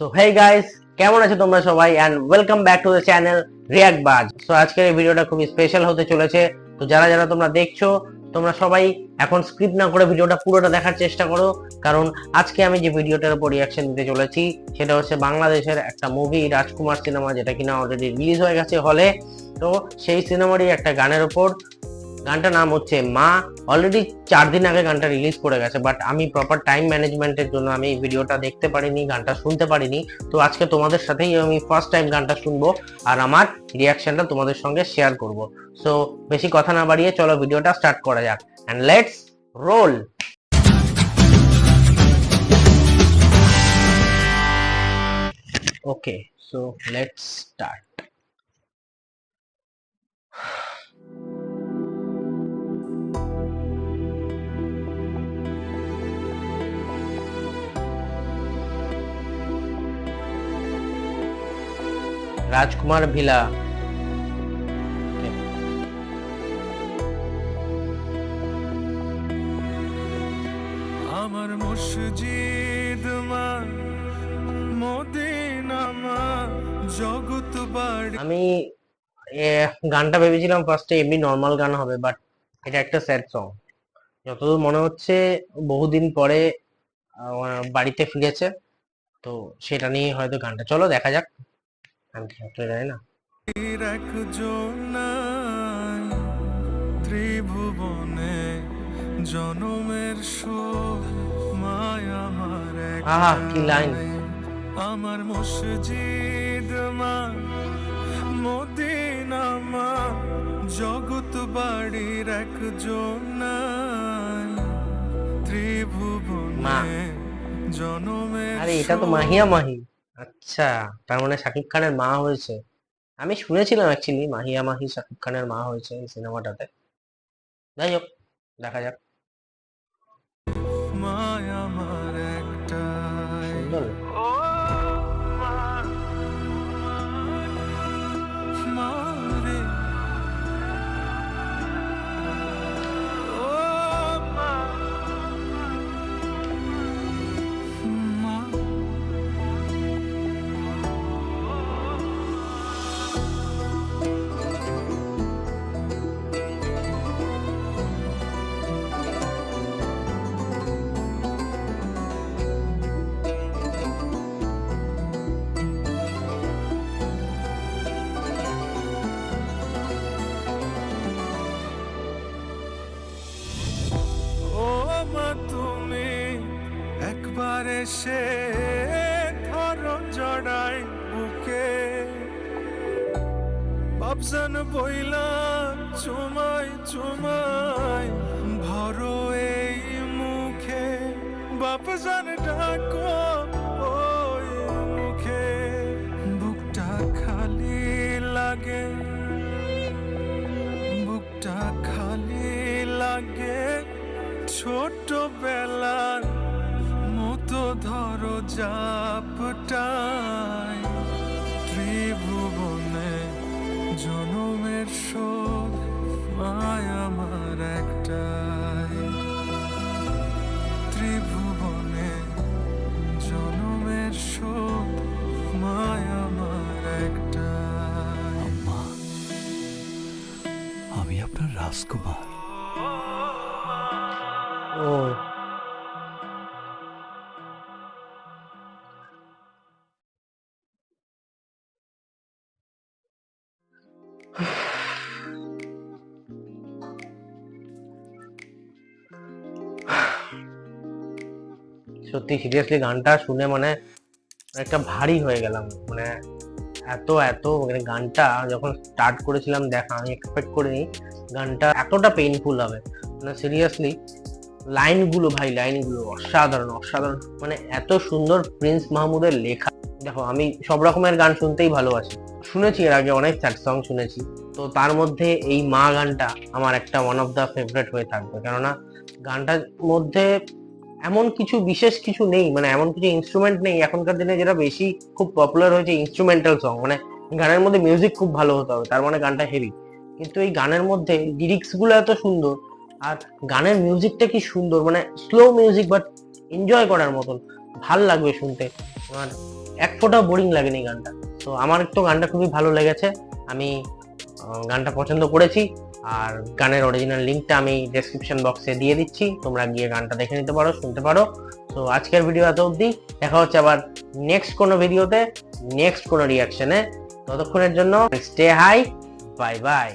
So hey guys কেমন আছো তোমরা সবাই? And welcome back to the channel React Buzz so আজকের এই ভিডিওটা খুবই স্পেশাল হতে চলেছে। তো যারা যারা তোমরা দেখছ, তোমরা সবাই এখন স্ক্রিপ্ট না করে ভিডিওটা পুরোটা দেখার চেষ্টা করো। কারণ আজকে আমি যে ভিডিওটার উপর রিয়াকশন দিতে চলেছি, সেটা হচ্ছে বাংলাদেশের একটা মুভি রাজকুমার সিনেমা যেটা কিনা অলরেডি রিলিজ হয়ে গেছে হলে তো সেই সিনেমারই একটা গানের উপর গানটার নাম হচ্ছে মা। অলরেডি চার দিন আগে গানটা রিলিজ করে গেছে বাট আমি প্রপার টাইম ম্যানেজমেন্টের জন্য আমি এই ভিডিওটা দেখতে পারিনি, গানটা শুনতে পারিনি। তো আজকে তোমাদের সাথেই আমি ফার্স্ট টাইম গানটা শুনব আর আমার রিয়াকশনটা তোমাদের সঙ্গে শেয়ার করব। সো বেশি কথা না বাড়িয়ে চলো ভিডিওটা স্টার্ট করা যাক। And let's roll okay so let's start Rajkumar villa. আমার মসজিদ মা মদিনা জগৎ বাড়ি। আমি গানটা ভেবেছিলাম ফার্স্টে এমনি নর্মাল গান হবে বাট এটা একটা স্যাড সং যতদূর মনে হচ্ছে বহুদিন পরে বাড়িতে ফিরেছে তো সেটা নিয়ে হয়তো গানটা। চলো দেখা যাক। আমি কি আসলে জানি না ত্রিভুবনে জনমের আমার কি লাইন। আমার মসজিদ মা মদিনা মা জগৎ বাড়ির নাই ত্রিভুবনে জনমের আরে এটা তো মাহিয়া মাহি। আচ্ছা তার মানে শাকিব খানের মা হয়েছে। আমি শুনেছিলাম অ্যাকচুয়ালি মাহিয়া মাহি শাকিব খানের মা হয়েছে এই সিনেমাটাতে যাই হোক, দেখা যাক। এসে ধরো জড়াই বুকে। বাবজান বইলা, চুমাই চুমাই ভরো এই মুখে। বাপজান ডাকো, ওই মুখে। বুকটা খালি লাগে, বুকটা খালি লাগে ছোট বেলার মতো ধরো জাপটাই ত্রিভুবনে জনমের শোধ মায় আমার একটাই। ত্রিভুবনে জনমের শোধ মায় আমার একটাই। আমি আপনার রাজকুমার। ও সত্যি সিরিয়াসলি গানটা শুনে মানে একটা ভারী হয়ে গেলাম। মানে এত এত মানে গানটা যখন স্টার্ট করেছিলাম, দেখা, আমি এক্সপেক্ট করিনি গানটা এতটা পেইনফুল হবে। মানে সিরিয়াসলি লাইনগুলো ভাই লাইনগুলো অসাধারণ অসাধারণ। মানে এত সুন্দর প্রিন্স মাহমুদের লেখা। দেখো, আমি সব রকমের গান শুনতেই ভালোবাসি। শুনেছি এর আগে অনেক স্যাড সং শুনেছি। তো তার মধ্যে এই মা গানটা আমার একটা ওয়ান অফ দ্য ফেভারেট হয়ে থাকবে। কেননা গানটার মধ্যে এমন কিছু বিশেষ কিছু নেই মানে এমন কিছু ইনস্ট্রুমেন্ট নেই, এখনকার দিনে যেটা বেশি খুব পপুলার হয়েছে ইনস্ট্রুমেন্টাল সং মানে গানের মধ্যে মিউজিক খুব ভালো হতে হবে, তার মানে গানটা হেভি কিন্তু এই গানের মধ্যে লিরিক্সগুলো এত সুন্দর, আর গানের মিউজিকটা কি সুন্দর মানে স্লো মিউজিক বাট এনজয় করার মতন, ভালো লাগবে শুনতে। আমার এক ফোঁটাও বোরিং লাগেনি গানটা। তো আমার তো গানটা খুবই ভালো লেগেছে, আমি গানটা পছন্দ করেছি। আর গানের অরিজিনাল লিঙ্কটা আমি ডেসক্রিপশন বক্সে দিয়ে দিচ্ছি। তোমরা গিয়ে গানটা দেখে নিতে পারো, শুনতে পারো। তো আজকের ভিডিও এত অবধি। দেখা হচ্ছে আবার নেক্সট কোনো ভিডিওতে নেক্সট কোনো রিয়াকশনে ততক্ষণের জন্য স্টে হাই বাই বাই